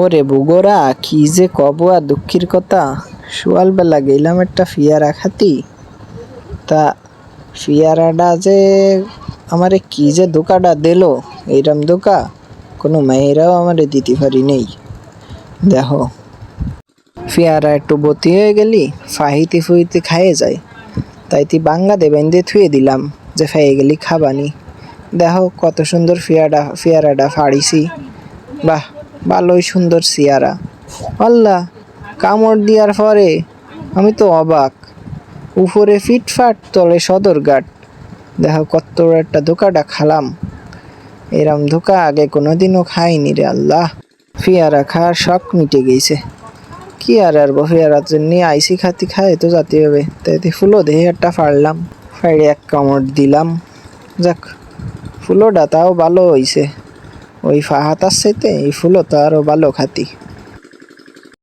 ওরে বুগোরা, কি যে কব আর দুঃখের কথা। সকালবেলা গেলাম একটা ফিয়ারা খাতি। তা ফিয়ারাটা যে আমারে কি যে দোকাটা দিল এইরম দোকা কোনো মেয়েরাও আমারে দিতে পারি নেই। দেখো, ফিয়ারা একটু বতি হয়ে গেলি, ফাহিতে ফুহিতে খাইয়ে যায়। তাই তুই বাঙ্গা দেবেন দিয়ে থুয়ে দিলাম, যে ফেয়ে গেলি খাবানি। দেখো, কত সুন্দর ফিয়ারা, ফিয়ারাটা ফাড়িছি। বাহ ভালোই সুন্দর সিয়ারা। আল্লাহ, কামড় দেওয়ার পরে আমি তো অবাক। উপরে ফিটফাট তলে সদরঘাট দেখো কত একটা ধোকাটা খালাম। এরম ধোকা আগে কোনোদিনও খাইনি রে আল্লাহ। ফিয়ারা খাওয়ার শখ মিটে গেছে। কি আর আর ফিয়ারার জন্য আইসি খাতি খায় তো জাতি হবে। তাই ফুলো দেহে একটা ফাড়লাম। ফাড়ে এক কামড় দিলাম। যাক, ফুলোটা তাও ভালো হইছে। ওই ফাহাতার সাইতে এই ফুলও তো আরও ভালো খাতি।